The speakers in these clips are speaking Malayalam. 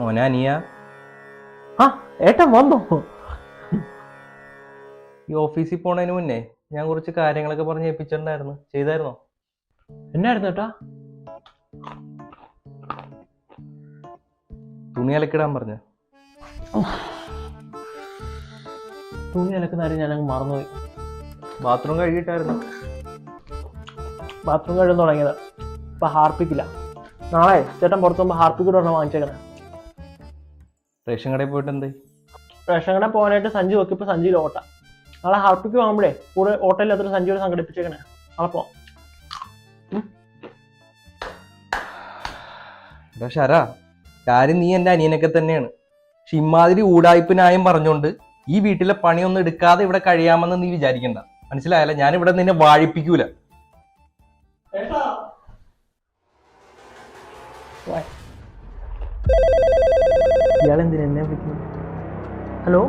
മോനെ അനിയ ആ ഏട്ടൻ വന്നോ. ഈ ഓഫീസിൽ പോണതിന് മുന്നേ ഞാൻ കുറച്ച് കാര്യങ്ങളൊക്കെ പറഞ്ഞ് ഏൽപ്പിച്ചിട്ടുണ്ടായിരുന്നു. ചെയ്തായിരുന്നോ? എന്നായിരുന്നു ഏട്ടാ? തുണി അലക്കിടാൻ പറഞ്ഞു. തുണി അലക്കുന്ന കാര്യം ഞാനങ്ങ് മറന്നുപോയി. ബാത്റൂം കഴുകിയിട്ടായിരുന്നു. ബാത്റൂം കഴുകാൻ തുടങ്ങിയത്. ഇപ്പൊ ഹാർപ്പിക്കില്ല. നാളെ ചേട്ടൻ പുറത്ത് പോകുമ്പോൾ ഹാർപ്പിക്ക് ഒരെണ്ണം വാങ്ങിച്ചേക്കണേ. റേഷൻ കടയിൽ പോയിട്ട് എന്ത് റേഷൻ കട പോകാനായിട്ട് സഞ്ചി നോക്കിയപ്പോൾ സഞ്ചിയിൽ ഓട്ട. നാളെ ഹാർപ്പിക്ക് പോകുമ്പോഴേ കൂടെ ഓട്ടയില്ലാത്തൊരു സഞ്ചിയോട് സംഘടിപ്പിച്ചേക്കണേ. നാളെ പോവാം എടാ കാര്യം നീ എന്റെ അനിയനൊക്കെ തന്നെയാണ്. പക്ഷെ ഇമാതിരി ഊടായ്പ ന്യായം പറഞ്ഞുകൊണ്ട് ഈ വീട്ടിലെ പണിയൊന്നും എടുക്കാതെ ഇവിടെ കഴിയാമെന്ന് നീ വിചാരിക്കണ്ട. മനസ്സിലായല്ല? ഞാൻ ഇവിടെ നിന്നെ വാഴിപ്പിക്കൂല. ഇയാളെന്തിനാ എന്നെ വിളിക്കുന്നത് ഹലോ?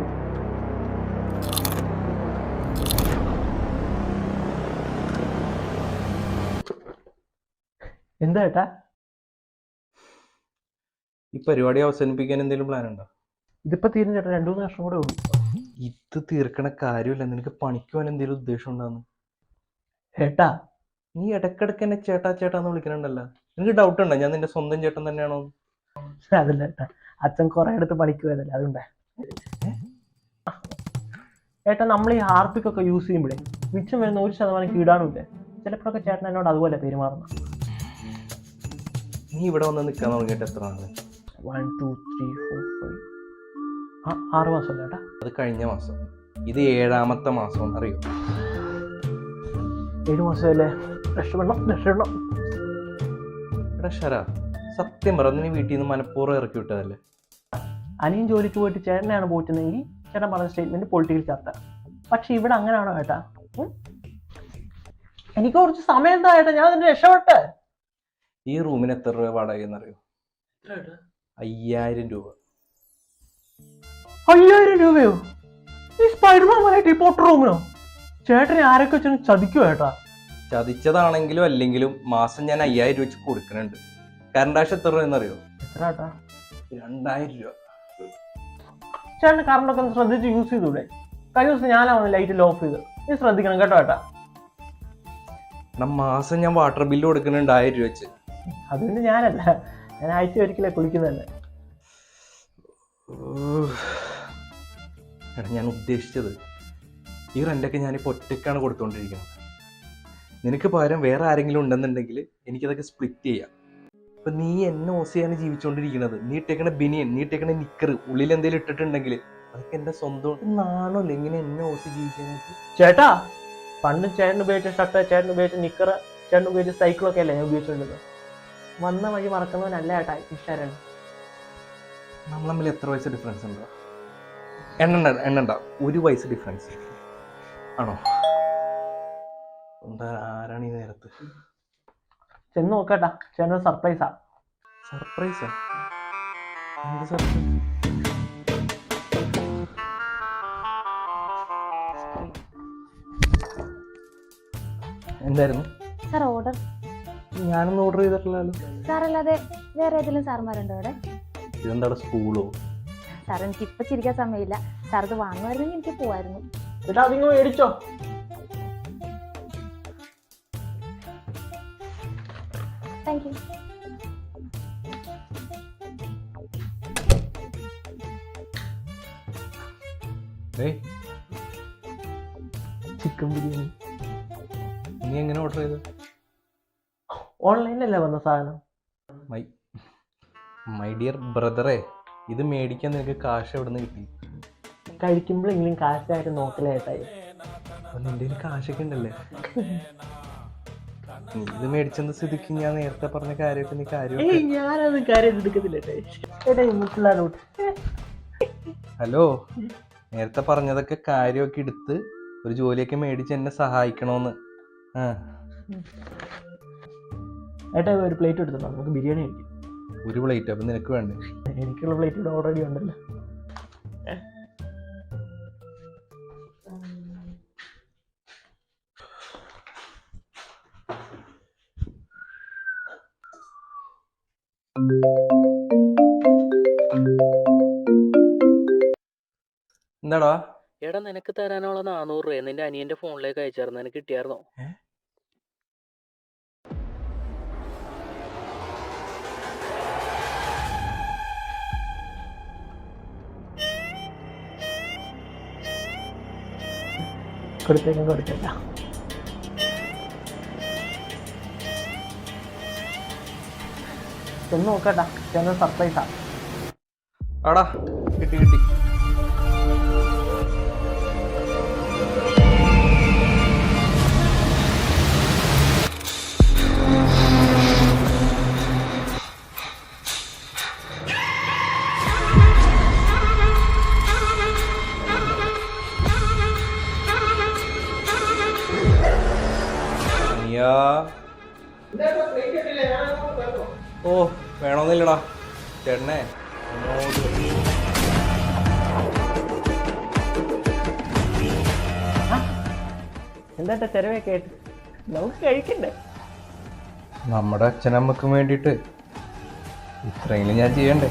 എന്താ ഏട്ടാ? ഈ പരിപാടി അവസാനിപ്പിക്കാൻ എന്തെങ്കിലും പ്ലാൻ ഉണ്ടോ? ഇതിപ്പോ തീരും ചേട്ടാ രണ്ടു മൂന്ന് വർഷം കൂടെ ഉള്ളൂ. ഇത് തീർക്കണ കാര്യമില്ല നിനക്ക് പണിക്കുവാൻ എന്തെങ്കിലും ഉദ്ദേശം ഉണ്ടാന്ന്? ഏട്ടാ? നീ ഇടക്കിടക്ക് എന്നെ ചേട്ടാ ചേട്ടാ എന്ന് വിളിക്കണുണ്ടല്ലോ. നിനക്ക് ഡൗട്ട് ഉണ്ടോ? ഞാൻ നിന്റെ സ്വന്തം ചേട്ടൻ തന്നെയാണോ അതല്ല ഏട്ടാ അച്ഛൻ കുറെ എടുത്ത് പണിക്ക് പോയതല്ലേ അതുകൊണ്ടേ ഏട്ടാ നമ്മൾ ഈ ഹാർപ്പിക്കൊക്കെ യൂസ് ചെയ്യുമ്പോഴേ മിച്ചം വരുന്ന ഒരു ശതമാനം കീടാണുമില്ലേ ചിലപ്പോഴൊക്കെ ചേട്ടൻ എന്നോട് അതുപോലെ പെരുമാറുന്നു. നീ ഇവിടെ വന്ന് നിൽക്കാൻ തുടങ്ങിയിട്ട് എത്ര നാൾ? One two three four five ആ ആറ് മാസം ഏട്ടാ? അത് കഴിഞ്ഞ മാസം. ഇത് ഏഴാമത്തെ മാസം അറിയോ? ഏഴ് മാസമല്ലേ? രക്ഷപ്പെടണം രക്ഷപ്പെടണം. ശരാ സത്യം പറ നീ വീട്ടിൽ നിന്ന് മനഃപൂർവം ഇറക്കി വിട്ടതല്ലേ? അനിയൻ ജോലിക്ക് പോയിട്ട് ചേട്ടനെയാണ് പോയിട്ടുണ്ടെങ്കിൽ ചേട്ടൻ പറഞ്ഞ സ്റ്റേറ്റ്മെന്റ് പൊളിറ്റിക്കൽ ചർച്ച. പക്ഷെ ഇവിടെ അങ്ങനെയാണോ ഏട്ടാ? എനിക്ക് കുറച്ച് സമയം എന്താ ഏട്ടാ ഞാൻ അതിന്റെ രക്ഷപ്പെട്ടെ. ഈ റൂമിന് എത്ര രൂപ വാടക എന്നറിയോ അയ്യായിരം രൂപ. അയ്യായിരം രൂപയോ? ഈ സ്പൈഡർമാനായിട്ട് ഈ പൊട്ട റൂമിനോ? ചേട്ടനെ ആരൊക്കെ വെച്ചാൽ ചതിക്കുവേട്ടാ ചതിച്ചതാണെങ്കിലും അല്ലെങ്കിലും മാസം ഞാൻ അയ്യായിരം രൂപ വെച്ച് കൊടുക്കുന്നുണ്ട്. കറണ്ട് ആവശ്യം എത്ര രൂപ എന്നറിയോ എത്ര രണ്ടായിരം രൂപ. കറണ്ടൊക്കെ ഒന്ന് ശ്രദ്ധിച്ച് യൂസ് ചെയ്തൂടെ? കഴിഞ്ഞ ദിവസം ഞാനാണ് ലൈറ്റ് ഓഫ് ചെയ്ത്. നീ ശ്രദ്ധിക്കണം കേട്ടോ ഏട്ടാ. എടാ മാസം ഞാൻ വാട്ടർ ബില്ല് കൊടുക്കുന്നുണ്ട് ആയിരം രൂപ വെച്ച്. അതുകൊണ്ട് ഞാനല്ല. ഞാൻ ആഴ്ച ഒരിക്കലേ കുളിക്കുന്നതന്നെ. എടാ ഞാൻ ഉദ്ദേശിച്ചത് ഈ റെന്റൊക്കെ ഞാനിപ്പോൾ ഒറ്റയ്ക്കാണ് കൊടുത്തുകൊണ്ടിരിക്കുന്നത് നിനക്ക് പകരം വേറെ ആരെങ്കിലും ഉണ്ടെന്നുണ്ടെങ്കിൽ എനിക്കതൊക്കെ സ്പ്ലിറ്റ് ചെയ്യാം. ഇപ്പൊ നീ എന്നെ ഓസിയാണ് ജീവിച്ചുകൊണ്ടിരിക്കുന്നത് നീ ഇട്ടേക്കണ ബിനിയൻ നീ ഇട്ടേക്കണ നിക്കർ ഉള്ളിൽ എന്തെങ്കിലും ഇട്ടിട്ടുണ്ടെങ്കിൽ അതൊക്കെ എന്റെ സ്വന്തം നാണല്ലോ ഇങ്ങനെ എന്നെ ഓസി ജീവിക്കാനായിട്ട് ചേട്ടാ പണ്ട് ചേട്ടൻ ഉപയോഗിച്ച ഷർട്ട് ചേട്ടൻ ഉപയോഗിച്ച നിക്കർ ചേട്ടൻ ഉപയോഗിച്ച സൈക്കിളൊക്കെ അല്ലേ ഞാൻ ഉപയോഗിച്ചിട്ടുള്ളത് വന്ന വഴി മറക്കുന്നവനല്ല ചേട്ടാ ഇഷ്ടമാണ് നമ്മൾ തമ്മിൽ എത്ര വയസ്സ് ഡിഫറൻസ് ഉണ്ടോ? എണ്ണണ്ട എണ്ണണ്ട. ഒരു വയസ്സ് ഡിഫറൻസ് ആണോ? എന്താ ആരാണ് ഈ നേരത്ത്? ചെന്ന് നോക്കട്ടാ ചേട്ടൻ സർപ്രൈസാ സർപ്രൈസാ എന്ത് സർപ്രൈസ് എന്തായിരുന്നു? സാർ ഓർഡർ ഞാനൊന്നും ഓർഡർ ചെയ്തിട്ടില്ലല്ലോ. സാർ അല്ലാതെ വേറെ ഏതെങ്കിലും സാർമാരുണ്ടോ അവിടെ? ഇതെന്താണ് സ്കൂളോ സാർ എനിക്ക് ഇപ്പൊ ചിരിക്കാൻ സമയമില്ല. സാർ ഇത് വാങ്ങുമായിരുന്നെങ്കിൽ എനിക്ക് പോവായിരുന്നു. ചേട്ടാ അതിങ്ങ് മേടിച്ചോ. താങ്ക് യു ഏയ് ചിക്കൻ ബിരിയാണി. നീ എങ്ങനെ ഓർഡർ ചെയ്ത് ഓൺലൈനല്ലേ വന്ന സാധനം? മൈ മൈ ഡിയർ ബ്രദറെ ഇത് മേടിക്കാൻ നിനക്ക് കാശ് എവിടെ നിന്ന് കിട്ടി? കഴിക്കുമ്പോഴെങ്കിലും കാശായിട്ട് നോക്കലേട്ടായി നിന്റെ കാശൊക്കെ ഉണ്ടല്ലേ? ഇത് മേടിച്ചെന്ന സ്ഥിതിക്ക് ഞാൻ നേരത്തെ പറഞ്ഞ കാര്യമൊക്കെ നീ കാര്യം ഏയ് ഞാനത് കാര്യം എടുക്കത്തില്ല ഹലോ നേരത്തെ പറഞ്ഞതൊക്കെ കാര്യമൊക്കെ എടുത്ത് ഒരു ജോലിയൊക്കെ മേടിച്ച് എന്നെ സഹായിക്കണോന്ന്. ഏട്ടാ ഒരു പ്ലേറ്റ് എടുത്തോ നമുക്ക് ബിരിയാണി കഴിക്കാം. ഒരു പ്ലേറ്റ് അപ്പൊ നിനക്ക് വേണ്ടേ? എനിക്കുള്ള പ്ലേറ്റ് ഇവിടെ ഓൾറെഡി ഉണ്ടല്ലോ. എന്താടാ? എടാ നിനക്ക് തരാനുള്ള നാനൂറ് രൂപ നിന്റെ അനിയന്റെ ഫോണിലേക്ക് അയച്ചായിരുന്നു. നിനക്ക് കിട്ടിയായിരുന്നോ? കൊടുത്തേക്കും കൊടുത്തേക്കാം. ചെന്ന് നോക്കട്ടാ. ചെന്ന് സർപ്രൈസാ ആടാ കിട്ടി കിട്ടി. ഓ. വേണമെന്നില്ലടാ. ചേട്ടനേ. എന്താട്ടാ വരൂ. കേട്ട് നമുക്ക് കഴിക്കണ്ടേ? നമ്മുടെ അച്ഛനമ്മക്കും വേണ്ടിയിട്ട് ഇത്രയെങ്കിലും ഞാൻ ചെയ്യണ്ടേ?